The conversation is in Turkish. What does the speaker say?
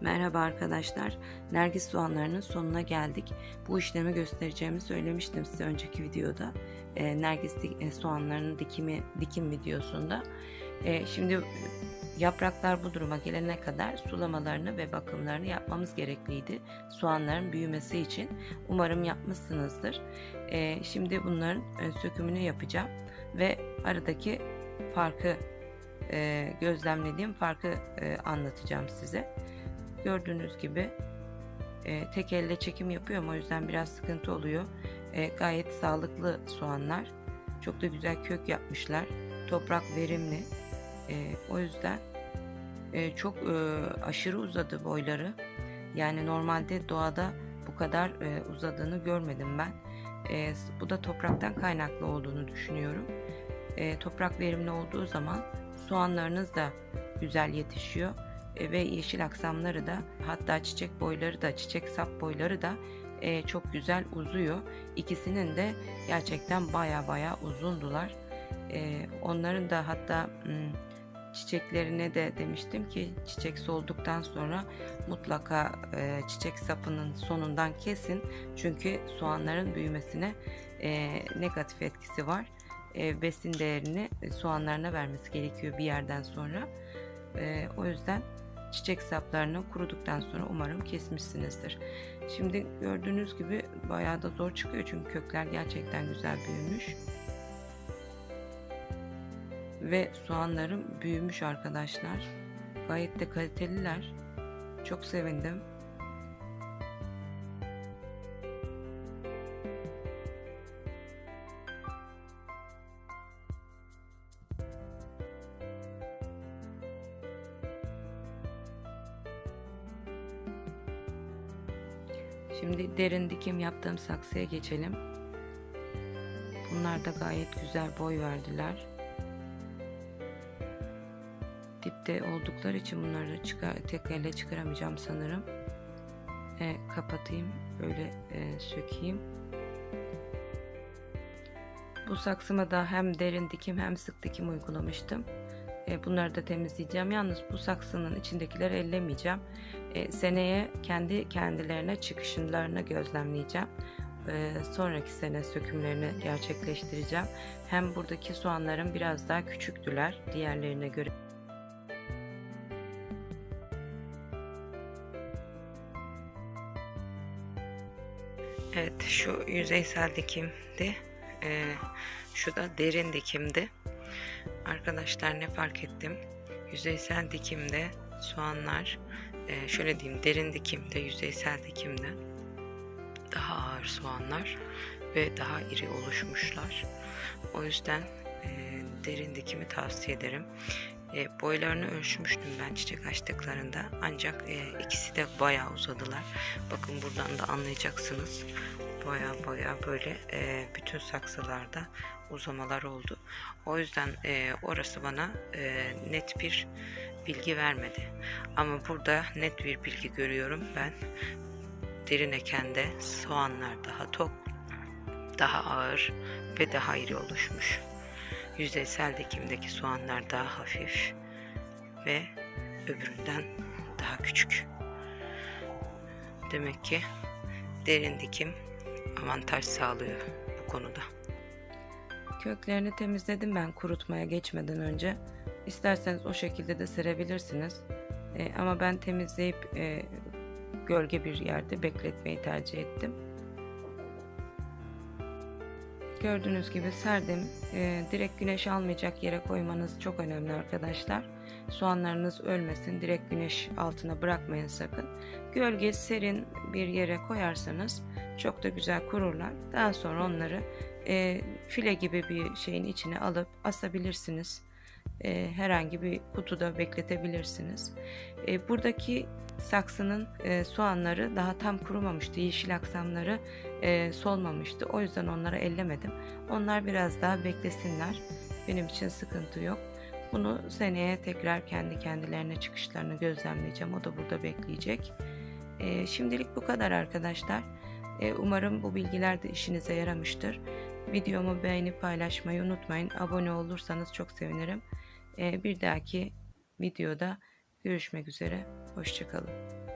Merhaba arkadaşlar. Nergis soğanlarının sonuna geldik. Bu işlemi göstereceğimi söylemiştim size önceki videoda. Ee, Nergis e, soğanlarının dikimi dikim videosunda. Ee, şimdi yapraklar bu duruma gelene kadar sulamalarını ve bakımlarını yapmamız gerekliydi. Soğanların büyümesi için. Umarım yapmışsınızdır. Ee, şimdi bunların e, sökümünü yapacağım ve aradaki farkı e, gözlemlediğim farkı e, anlatacağım size. Gördüğünüz gibi e, tek elle çekim yapıyorum o yüzden biraz sıkıntı oluyor. E, gayet sağlıklı soğanlar. Çok da güzel kök yapmışlar. Toprak verimli. E, o yüzden e, çok e, aşırı uzadı boyları. Yani normalde doğada bu kadar e, uzadığını görmedim ben. E, bu da topraktan kaynaklı olduğunu düşünüyorum. E, toprak verimli olduğu zaman soğanlarınız da güzel yetişiyor ve yeşil aksamları da hatta çiçek boyları da çiçek sap boyları da e, çok güzel uzuyor. İkisinin de gerçekten baya baya uzundular. E, onların da hatta çiçeklerine de demiştim ki çiçek solduktan sonra mutlaka e, çiçek sapının sonundan kesin. Çünkü soğanların büyümesine e, negatif etkisi var. E, besin değerini e, soğanlarına vermesi gerekiyor bir yerden sonra. E, o yüzden çiçek saplarını kuruduktan sonra umarım kesmişsinizdir. Şimdi gördüğünüz gibi bayağı da zor çıkıyor çünkü kökler gerçekten güzel büyümüş. Ve soğanlarım büyümüş arkadaşlar. Gayet de kaliteliler. Çok sevindim. Şimdi derin dikim yaptığım saksıya geçelim. Bunlar da gayet güzel boy verdiler. Dipte oldukları için bunları çıkar, tek elle çıkaramayacağım sanırım. E, kapatayım, böyle e, sökeyim. Bu saksıma da hem derin dikim hem sık dikim uygulamıştım. E, bunları da temizleyeceğim. Yalnız bu saksının içindekileri ellemeyeceğim. E, seneye kendi kendilerine çıkışlarını gözlemleyeceğim. E, sonraki sene sökümlerini gerçekleştireceğim. Hem buradaki soğanlarım biraz daha küçüktüler diğerlerine göre. Evet şu yüzeysel dikimdi. E, şu da derin dikimdi. Arkadaşlar ne fark ettim? Yüzeysel dikimde soğanlar e, şöyle diyeyim derin dikimde yüzeysel dikimde daha ağır soğanlar ve daha iri oluşmuşlar. O yüzden e, derin dikimi tavsiye ederim. E, boylarını ölçmüştüm ben çiçek açtıklarında ancak e, ikisi de bayağı uzadılar. Bakın buradan da anlayacaksınız. Baya baya böyle e, bütün saksılarda uzamalar oldu. O yüzden e, orası bana e, net bir bilgi vermedi. Ama burada net bir bilgi görüyorum ben. Derin ekende soğanlar daha tok, daha ağır ve daha iri oluşmuş. Yüzeysel dikimdeki soğanlar daha hafif ve öbüründen daha küçük. Demek ki derin dikim avantaj sağlıyor bu konuda. Köklerini temizledim ben kurutmaya geçmeden önce. İsterseniz o şekilde de serebilirsiniz. E, ama ben temizleyip e, gölge bir yerde bekletmeyi tercih ettim. Gördüğünüz gibi serdim. E, direkt güneş almayacak yere koymanız çok önemli arkadaşlar. Soğanlarınız ölmesin. Direkt güneş altına bırakmayın sakın. Gölge serin bir yere koyarsanız çok da güzel kururlar. Daha sonra onları e, file gibi bir şeyin içine alıp asabilirsiniz. E, herhangi bir kutuda bekletebilirsiniz. E, buradaki saksının e, soğanları daha tam kurumamıştı. Yeşil aksamları e, solmamıştı. O yüzden onları ellemedim. Onlar biraz daha beklesinler. Benim için sıkıntı yok. Bunu seneye tekrar kendi kendilerine çıkışlarını gözlemleyeceğim. O da burada bekleyecek. E, şimdilik bu kadar arkadaşlar. E, umarım bu bilgiler de işinize yaramıştır. Videomu beğenip paylaşmayı unutmayın. Abone olursanız çok sevinirim. E, bir dahaki videoda görüşmek üzere. Hoşçakalın.